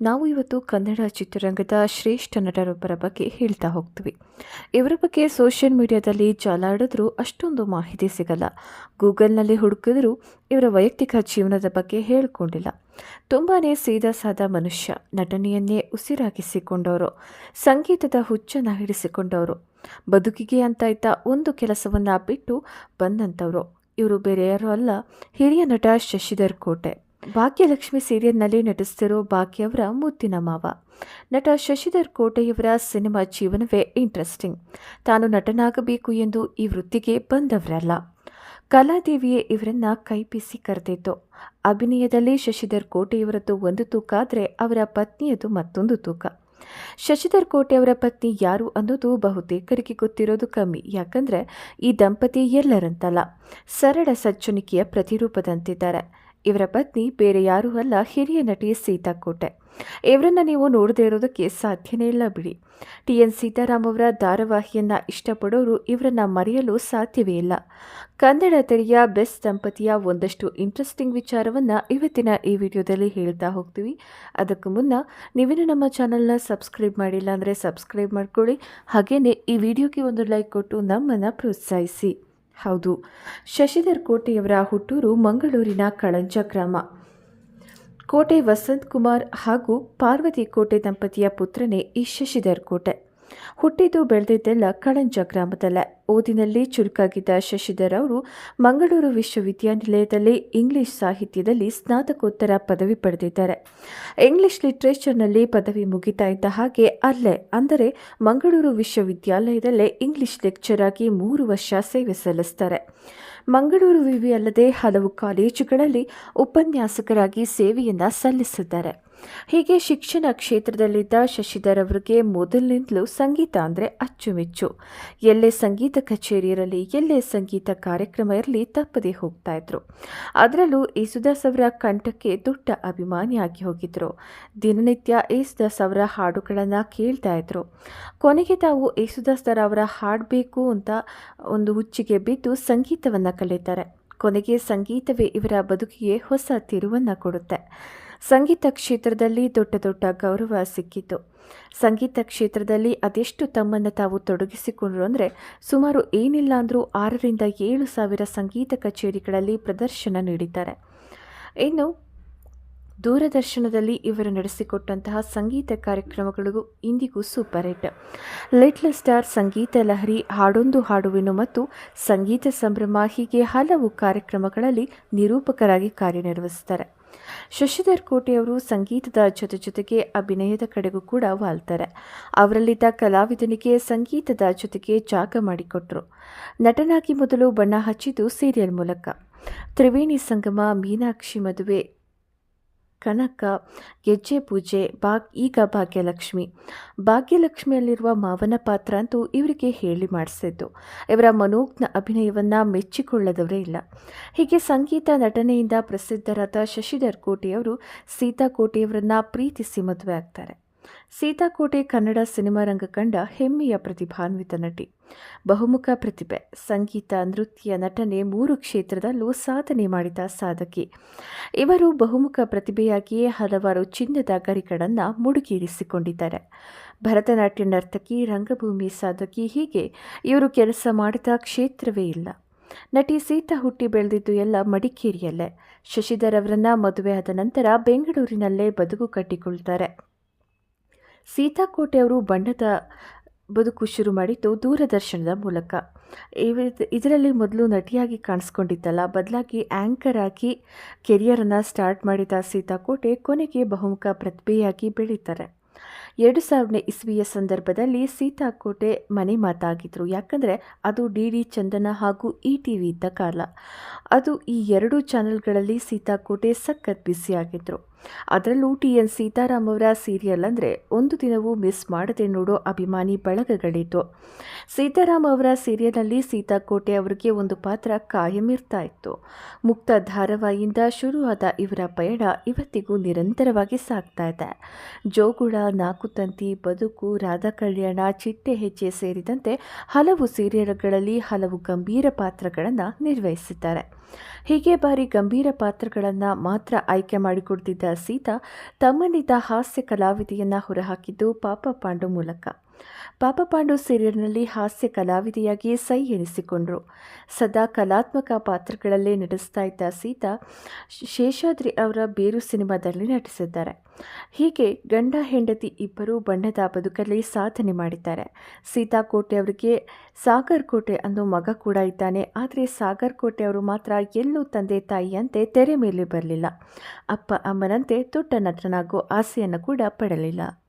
ನಾವು ಇವತ್ತು ಕನ್ನಡ ಚಿತ್ರರಂಗದ ಶ್ರೇಷ್ಠ ನಟರೊಬ್ಬರ ಬಗ್ಗೆ ಹೇಳ್ತಾ ಹೋಗ್ತೀವಿ. ಇವರ ಬಗ್ಗೆ ಸೋಷಿಯಲ್ ಮೀಡಿಯಾದಲ್ಲಿ ಜಾಲಾಡಿದ್ರೂ ಅಷ್ಟೊಂದು ಮಾಹಿತಿ ಸಿಗಲ್ಲ. ಗೂಗಲ್ನಲ್ಲಿ ಹುಡುಕಿದ್ರೂ ಇವರ ವೈಯಕ್ತಿಕ ಜೀವನದ ಬಗ್ಗೆ ಹೇಳ್ಕೊಂಡಿಲ್ಲ. ತುಂಬಾ ಸೀದಾ ಸಾದ ಮನುಷ್ಯ, ನಟನೆಯನ್ನೇ ಉಸಿರಾಗಿಸಿಕೊಂಡವರು, ಸಂಗೀತದ ಹುಚ್ಚನ್ನು ಹಿಡಿಸಿಕೊಂಡವರು, ಬದುಕಿಗೆ ಅಂತ ಇದ್ದ ಒಂದು ಕೆಲಸವನ್ನು ಬಿಟ್ಟು ಬಂದಂಥವರು. ಇವರು ಬೇರೆಯಾರು ಅಲ್ಲ, ಹಿರಿಯ ನಟ ಶಶಿಧರ್ ಕೋಟೆ. ಭಾಗ್ಯಲಕ್ಷ್ಮಿ ಸೀರಿಯಲ್ನಲ್ಲಿ ನಟಿಸ್ತಿರೋ ಭಾಗ್ಯವರ ಮುದ್ದಿನ ಮಾವ. ನಟ ಶಶಿಧರ್ ಕೋಟೆಯವರ ಸಿನಿಮಾ ಜೀವನವೇ ಇಂಟ್ರೆಸ್ಟಿಂಗ್. ತಾನು ನಟನಾಗಬೇಕು ಎಂದು ಈ ವೃತ್ತಿಗೆ ಬಂದವರಲ್ಲ. ಕಲಾದೇವಿಯೇ ಇವರನ್ನ ಕೈಬೀಸಿ ಕರೆದಿತ್ತು. ಅಭಿನಯದಲ್ಲಿ ಶಶಿಧರ್ ಕೋಟೆಯವರದ್ದು ಒಂದು ತೂಕ ಆದರೆ ಅವರ ಪತ್ನಿಯದು ಮತ್ತೊಂದು ತೂಕ. ಶಶಿಧರ್ ಕೋಟೆಯವರ ಪತ್ನಿ ಯಾರು ಅನ್ನೋದು ಬಹುತೇಕರಿಗೆ ಗೊತ್ತಿರೋದು ಕಮ್ಮಿ. ಯಾಕಂದ್ರೆ ಈ ದಂಪತಿ ಎಲ್ಲರಂತಲ್ಲ. ಸರಳ ಸಜ್ಜನಿಕೆಯ ಪ್ರತಿರೂಪದಂತಿದ್ದಾರೆ. ಇವರ ಪತ್ನಿ ಬೇರೆ ಯಾರೂ ಅಲ್ಲ, ಹಿರಿಯ ನಟಿ ಸೀತಾಕೋಟೆ. ಇವರನ್ನು ನೀವು ನೋಡದೇ ಇರೋದಕ್ಕೆ ಸಾಧ್ಯನೇ ಇಲ್ಲ ಬಿಡಿ. ಟಿ. ಎನ್. ಸೀತಾರಾಮ್ ಅವರ ಧಾರಾವಾಹಿಯನ್ನ ಇಷ್ಟಪಡೋರು ಇವರನ್ನು ಮರೆಯಲು ಸಾಧ್ಯವೇ ಇಲ್ಲ. ಕನ್ನಡ ತೆರೆಯ ಬೆಸ್ಟ್ ದಂಪತಿಯ ಒಂದಷ್ಟು ಇಂಟ್ರೆಸ್ಟಿಂಗ್ ವಿಚಾರವನ್ನು ಇವತ್ತಿನ ಈ ವಿಡಿಯೋದಲ್ಲಿ ಹೇಳ್ತಾ ಹೋಗ್ತೀವಿ. ಅದಕ್ಕೂ ಮುನ್ನ ನೀವೇನು ನಮ್ಮ ಚಾನಲ್ನ ಸಬ್ಸ್ಕ್ರೈಬ್ ಮಾಡಿಲ್ಲ ಅಂದರೆ ಸಬ್ಸ್ಕ್ರೈಬ್ ಮಾಡ್ಕೊಳ್ಳಿ. ಹಾಗೆಯೇ ಈ ವಿಡಿಯೋಗೆ ಒಂದು ಲೈಕ್ ಕೊಟ್ಟು ನಮ್ಮನ್ನು ಪ್ರೋತ್ಸಾಹಿಸಿ. ಹೌದು. ಶಶಿಧರ್ ಕೋಟೆಯವರ ಹುಟ್ಟೂರು ಮಂಗಳೂರಿನ ಕಳಂಚ ಗ್ರಾಮ. ಕೋಟೆ ವಸಂತ್ ಕುಮಾರ್ ಹಾಗೂ ಪಾರ್ವತಿ ಕೋಟೆ ದಂಪತಿಯ ಪುತ್ರನೇ ಈ ಶಶಿಧರ್ ಕೋಟೆ. ಹುಟ್ಟಿದ್ದು ಬೆಳೆದಿದ್ದೆಲ್ಲ ಕಳಂಚ ಗ್ರಾಮದಲ್ಲೇ. ಓದಿನಲ್ಲಿ ಚುರುಕಾಗಿದ್ದ ಶಶಿಧರ್ ಅವರು ಮಂಗಳೂರು ವಿಶ್ವವಿದ್ಯಾನಿಲಯದಲ್ಲಿ ಇಂಗ್ಲಿಷ್ ಸಾಹಿತ್ಯದಲ್ಲಿ ಸ್ನಾತಕೋತ್ತರ ಪದವಿ ಪಡೆದಿದ್ದಾರೆ. ಇಂಗ್ಲಿಷ್ ಲಿಟ್ರೇಚರ್ನಲ್ಲಿ ಪದವಿ ಮುಗಿತಾ ಇದ್ದ ಹಾಗೆ ಅಲ್ಲೇ, ಅಂದರೆ ಮಂಗಳೂರು ವಿಶ್ವವಿದ್ಯಾಲಯದಲ್ಲೇ ಇಂಗ್ಲಿಷ್ ಲೆಕ್ಚರ್ ಆಗಿ ಮೂರು ವರ್ಷ ಸೇವೆ ಸಲ್ಲಿಸ್ತಾರೆ. ಮಂಗಳೂರು ವಿವಿ ಅಲ್ಲದೆ ಹಲವು ಕಾಲೇಜುಗಳಲ್ಲಿ ಉಪನ್ಯಾಸಕರಾಗಿ ಸೇವೆಯನ್ನು ಸಲ್ಲಿಸಿದ್ದಾರೆ. ಹೀಗೆ ಶಿಕ್ಷಣ ಕ್ಷೇತ್ರದಲ್ಲಿದ್ದ ಶಶಿಧರ್ ಅವರಿಗೆ ಮೊದಲಿನಿಂದಲೂ ಸಂಗೀತ ಅಂದರೆ ಅಚ್ಚುಮೆಚ್ಚು. ಎಲ್ಲೇ ಸಂಗೀತ ಕಚೇರಿ ಇರಲಿ ಎಲ್ಲೇ ಸಂಗೀತ ಕಾರ್ಯಕ್ರಮ ಇರಲಿ ತಪ್ಪದೇ ಹೋಗ್ತಾ ಇದ್ರು. ಅದರಲ್ಲೂ ಯೇಸುದಾಸ್ ಅವರ ಕಂಠಕ್ಕೆ ದೊಡ್ಡ ಅಭಿಮಾನಿಯಾಗಿ ಹೋಗಿದ್ರು. ದಿನನಿತ್ಯ ಯೇಸುದಾಸ್ ಅವರ ಹಾಡುಗಳನ್ನು ಕೇಳ್ತಾ ಇದ್ರು. ಕೊನೆಗೆ ತಾವು ಯೇಸುದಾಸ್ ಅವರ ಹಾಡಬೇಕು ಅಂತ ಒಂದು ಹುಚ್ಚಿಗೆ ಬಿದ್ದು ಸಂಗೀತವನ್ನು ಕಲಿತಾರೆ. ಕೊನೆಗೆ ಸಂಗೀತವೇ ಇವರ ಬದುಕಿಗೆ ಹೊಸ ತಿರುವನ್ನು ಕೊಡುತ್ತೆ. ಸಂಗೀತ ಕ್ಷೇತ್ರದಲ್ಲಿ ದೊಡ್ಡ ದೊಡ್ಡ ಗೌರವ ಸಿಕ್ಕಿತು. ಸಂಗೀತ ಕ್ಷೇತ್ರದಲ್ಲಿ ಅದೆಷ್ಟು ತಮ್ಮನ್ನು ತಾವು ತೊಡಗಿಸಿಕೊಂಡ್ರು ಅಂದರೆ ಸುಮಾರು ಏನಿಲ್ಲ ಅಂದರೂ ಆರರಿಂದ ಏಳು ಸಾವಿರ ಸಂಗೀತ ಕಚೇರಿಗಳಲ್ಲಿ ಪ್ರದರ್ಶನ ನೀಡಿದ್ದಾರೆ. ಇನ್ನು ದೂರದರ್ಶನದಲ್ಲಿ ಇವರು ನಡೆಸಿಕೊಟ್ಟಂತಹ ಸಂಗೀತ ಕಾರ್ಯಕ್ರಮಗಳಿಗೂ ಇಂದಿಗೂ super hit. Little star Sangeetha Lahari, ಹಾಡೊಂದು ಹಾಡುವೆನು ಮತ್ತು ಸಂಗೀತ ಸಂಭ್ರಮ ಹೀಗೆ ಹಲವು ಕಾರ್ಯಕ್ರಮಗಳಲ್ಲಿ ನಿರೂಪಕರಾಗಿ ಕಾರ್ಯನಿರ್ವಹಿಸ್ತಾರೆ ಶಶಿಧರ್ ಕೋಟೆಯವರು ಸಂಗೀತದ ಜೊತೆ ಜೊತೆಗೆ ಅಭಿನಯದ ಕಡೆಗೂ ಕೂಡ ವಾಲ್ತಾರೆ. ಅವರಲ್ಲಿದ್ದ ಕಲಾವಿದನಿಗೆ ಸಂಗೀತದ ಜೊತೆಗೆ ಜಾಗ ಮಾಡಿಕೊಟ್ರು. ನಟನಾಗಿ ಮೊದಲು ಬಣ್ಣ ಹಚ್ಚಿದ್ದು ಸೀರಿಯಲ್ ಮೂಲಕ. ತ್ರಿವೇಣಿ ಸಂಗಮ, ಮೀನಾಕ್ಷಿ ಮದುವೆ ಕನಕ, ಗೆಜ್ಜೆ ಪೂಜೆ ಬಾಗ್ ಈಗ ಭಾಗ್ಯಲಕ್ಷ್ಮಿ. ಭಾಗ್ಯಲಕ್ಷ್ಮಿಯಲ್ಲಿರುವ ಮಾವನ ಪಾತ್ರ ಅಂತೂ ಇವರಿಗೆ ಹೇಳಿ ಮಾಡಿಸಿದ್ದು. ಇವರ ಮನೋಜ್ಞ ಅಭಿನಯವನ್ನು ಮೆಚ್ಚಿಕೊಳ್ಳದವರೇ ಇಲ್ಲ. ಹೀಗೆ ಸಂಗೀತ ನಟನೆಯಿಂದ ಪ್ರಸಿದ್ಧರಾದ ಶಶಿಧರ್ ಕೋಟೆಯವರು ಸೀತಾ ಕೋಟೆಯವರನ್ನು ಪ್ರೀತಿಸಿ ಮದುವೆ ಆಗ್ತಾರೆ. ಸೀತಾಕೋಟೆ ಕನ್ನಡ ಸಿನಿಮಾ ರಂಗ ಕಂಡ ಹೆಮ್ಮೆಯ ಪ್ರತಿಭಾನ್ವಿತ ನಟಿ. ಬಹುಮುಖ ಪ್ರತಿಭೆ, ಸಂಗೀತ, ನೃತ್ಯ, ನಟನೆ ಮೂರು ಕ್ಷೇತ್ರದಲ್ಲೂ ಸಾಧನೆ ಮಾಡಿದ ಸಾಧಕಿ. ಇವರು ಬಹುಮುಖ ಪ್ರತಿಭೆಯಾಗಿಯೇ ಹಲವಾರು ಚಿನ್ನದ ಗರಿಗಳನ್ನು ಮುಡುಗೇರಿಸಿಕೊಂಡಿದ್ದಾರೆ. ಭರತನಾಟ್ಯ ನರ್ತಕಿ, ರಂಗಭೂಮಿ ಸಾಧಕಿ ಹೀಗೆ ಇವರು ಕೆಲಸ ಮಾಡಿದ ಕ್ಷೇತ್ರವೇ ಇಲ್ಲ. ನಟಿ ಸೀತಾ ಹುಟ್ಟಿ ಬೆಳೆದಿದ್ದು ಎಲ್ಲ ಮಡಿಕೇರಿಯಲ್ಲೇ. ಶಶಿಧರ್ ಅವರನ್ನ ಆದ ನಂತರ ಬೆಂಗಳೂರಿನಲ್ಲೇ ಬದುಕು ಕಟ್ಟಿಕೊಳ್ತಾರೆ. ಸೀತಾಕೋಟೆ ಅವರು ಬಣ್ಣದ ಬದುಕು ಶುರು ಮಾಡಿದ್ದು ದೂರದರ್ಶನದ ಮೂಲಕ. ಇದರಲ್ಲಿ ಮೊದಲು ನಟಿಯಾಗಿ ಕಾಣಿಸ್ಕೊಂಡಿದ್ದಲ್ಲ, ಬದಲಾಗಿ ಆ್ಯಂಕರ್ ಆಗಿ ಕೆರಿಯರನ್ನು ಸ್ಟಾರ್ಟ್ ಮಾಡಿದ ಸೀತಾಕೋಟೆ ಕೊನೆಗೆ ಬಹುಮುಖ ಪ್ರತಿಭೆಯಾಗಿ ಬೆಳೀತಾರೆ. ಎರಡು ಸಾವಿರನೇ ಇಸ್ವಿಯ ಸಂದರ್ಭದಲ್ಲಿ ಸೀತಾಕೋಟೆ ಮನೆ ಮಾತಾಗಿದ್ದರು ಯಾಕಂದರೆ ಅದು ಡಿ ಡಿ ಚಂದನ ಹಾಗೂ ಇ ಟಿ ವಿ ಇದ್ದ ಕಾಲ. ಅದು ಈ ಎರಡು ಚಾನೆಲ್ಗಳಲ್ಲಿ ಸೀತಾಕೋಟೆ ಸಖತ್ ಬ್ಯುಸಿಯಾಗಿದ್ದರು ಅದರಲ್ಲೂ ಟಿ ಎನ್ ಸೀತಾರಾಮ್ ಅವರ ಸೀರಿಯಲ್ ಅಂದರೆ ಒಂದು ದಿನವೂ ಮಿಸ್ ಮಾಡದೆ ನೋಡೋ ಅಭಿಮಾನಿ ಬಳಗಗಳಿತ್ತು. ಸೀತಾರಾಮ್ ಅವರ ಸೀರಿಯಲ್ನಲ್ಲಿ ಸೀತಾಕೋಟೆ ಅವರಿಗೆ ಒಂದು ಪಾತ್ರ ಕಾಯಂ ಇರ್ತಾ ಇತ್ತು ಮುಕ್ತ ಧಾರಾವಾಹಿಯಿಂದ ಶುರುವಾದ ಇವರ ಪಯಣ ಇವತ್ತಿಗೂ ನಿರಂತರವಾಗಿ ಸಾಗ್ತಾ ಇದೆ. ಜೋಗುಳ ನಾಕುತಂತಿ ಬದುಕು ರಾಧಾ ಕಲ್ಯಾಣ ಚಿಟ್ಟೆ ಹೆಜ್ಜೆ ಸೇರಿದಂತೆ ಹಲವು ಸೀರಿಯಲ್ಗಳಲ್ಲಿ ಹಲವು ಗಂಭೀರ ಪಾತ್ರಗಳನ್ನು ನಿರ್ವಹಿಸಿದ್ದಾರೆ. ಹೀಗೆ ಬಾರಿ ಗಂಭೀರ ಪಾತ್ರಗಳನ್ನು ಮಾತ್ರ ಆಯ್ಕೆ ಮಾಡಿಕೊಡ್ತಿದ್ದ ಸೀತಾ ತಮ್ಮನಿದ್ದ ಹಾಸ್ಯ ಕಲಾವಿದೆಯನ್ನು ಹೊರಹಾಕಿದ್ದು ಪಾಪ ಪಾಂಡು ಮೂಲಕ. ಪಾಪ ಪಾಂಡು ಸೀರಿಯಲ್ನಲ್ಲಿ ಹಾಸ್ಯ ಕಲಾವಿದೆಯಾಗಿ ಸೈ ಎನಿಸಿಕೊಂಡರು. ಸದಾ ಕಲಾತ್ಮಕ ಪಾತ್ರಗಳಲ್ಲೇ ನಡೆಸ್ತಾ ಇದ್ದ ಸೀತಾ ಶೇಷಾದ್ರಿ ಅವರ ಬೇರು ಸಿನಿಮಾದಲ್ಲಿ ನಟಿಸಿದ್ದಾರೆ. ಹೀಗೆ ಗಂಡ ಹೆಂಡತಿ ಇಬ್ಬರು ಬಣ್ಣದ ಬದುಕಲ್ಲಿ ಸಾಧನೆ ಮಾಡಿದ್ದಾರೆ. ಸೀತಾಕೋಟೆ ಅವರಿಗೆ ಸಾಗರ್ ಕೋಟೆ ಅನ್ನೋ ಮಗ ಕೂಡ ಇದ್ದಾನೆ. ಆದರೆ ಸಾಗರ್ ಕೋಟೆ ಅವರು ಮಾತ್ರ ಎಲ್ಲೂ ತಂದೆ ತಾಯಿಯಂತೆ ತೆರೆ ಮೇಲೆ ಬರಲಿಲ್ಲ. ಅಪ್ಪ, ಅಮ್ಮನಂತೆ ದೊಡ್ಡ ನಟನಾಗೋ ಆಸೆಯನ್ನು ಕೂಡ ಪಡಲಿಲ್ಲ.